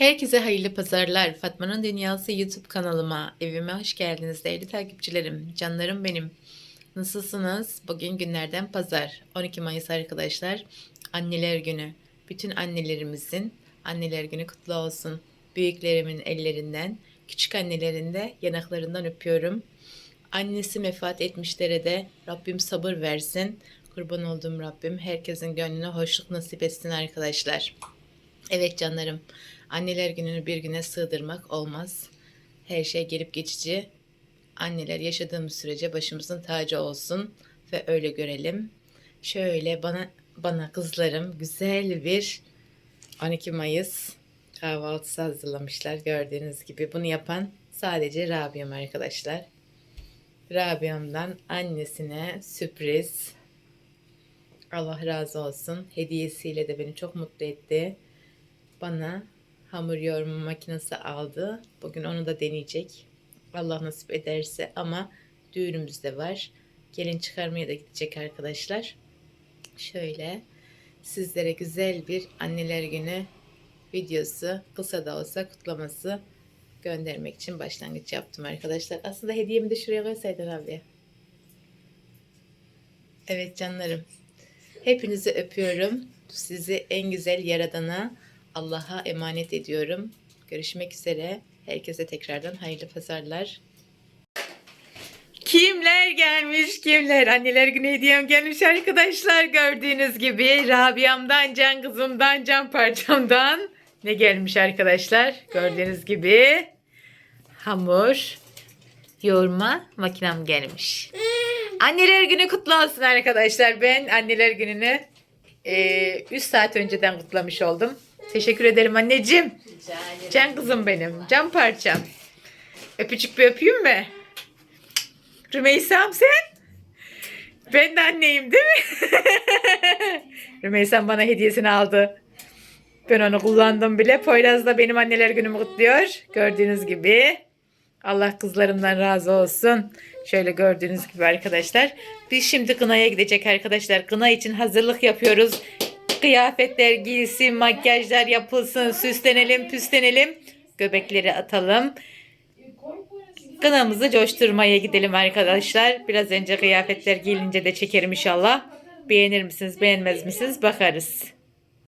Herkese hayırlı pazarlar. Fatma'nın Dünyası YouTube kanalıma, evime hoş geldiniz değerli takipçilerim. Canlarım benim. Nasılsınız? Bugün günlerden pazar. 12 Mayıs arkadaşlar. Anneler günü. Bütün annelerimizin anneler günü kutlu olsun. Büyüklerimin ellerinden, küçük annelerin de yanaklarından öpüyorum. Annesi vefat etmişlere de Rabbim sabır versin. Kurban olduğum Rabbim herkesin gönlüne hoşluk nasip etsin arkadaşlar. Evet canlarım, anneler gününü bir güne sığdırmak olmaz. Her şey gelip geçici. Anneler yaşadığımız sürece başımızın tacı olsun ve öyle görelim. Şöyle bana bana kızlarım güzel bir 12 Mayıs kahvaltısı hazırlamışlar gördüğünüz gibi. Bunu yapan sadece Rabia'm arkadaşlar. Rabia'mdan annesine sürpriz. Allah razı olsun. Hediyesiyle de beni çok mutlu etti bana hamur yoğurma makinesi aldı. Bugün onu da deneyecek. Allah nasip ederse ama düğünümüz de var. Gelin çıkarmaya da gidecek arkadaşlar. Şöyle sizlere güzel bir anneler günü videosu kısa da olsa kutlaması göndermek için başlangıç yaptım arkadaşlar. Aslında hediyemi de şuraya koysaydın abi. Evet canlarım. Hepinizi öpüyorum. Sizi en güzel yaradana Allah'a emanet ediyorum. Görüşmek üzere. Herkese tekrardan hayırlı pazarlar. Kimler gelmiş kimler? Anneler günü hediyem gelmiş arkadaşlar. Gördüğünüz gibi Rabia'mdan, can kızımdan, can parçamdan ne gelmiş arkadaşlar? Gördüğünüz gibi hamur yoğurma makinem gelmiş. Anneler günü kutlu olsun arkadaşlar. Ben anneler gününü 3 saat önceden kutlamış oldum. Teşekkür ederim anneciğim. Can kızım benim. Can parçam. Öpücük bir öpeyim mi? Rümeysa'm sen? Ben de anneyim değil mi? Rümeysa'm bana hediyesini aldı. Ben onu kullandım bile. Poyraz da benim anneler günümü kutluyor. Gördüğünüz gibi. Allah kızlarımdan razı olsun. Şöyle gördüğünüz gibi arkadaşlar. Biz şimdi kınaya gidecek arkadaşlar. Kına için hazırlık yapıyoruz. Kıyafetler giyilsin, makyajlar yapılsın, süslenelim, püslenelim. Göbekleri atalım. Kınamızı coşturmaya gidelim arkadaşlar. Biraz önce kıyafetler giyilince de çekerim inşallah. Beğenir misiniz, beğenmez misiniz bakarız.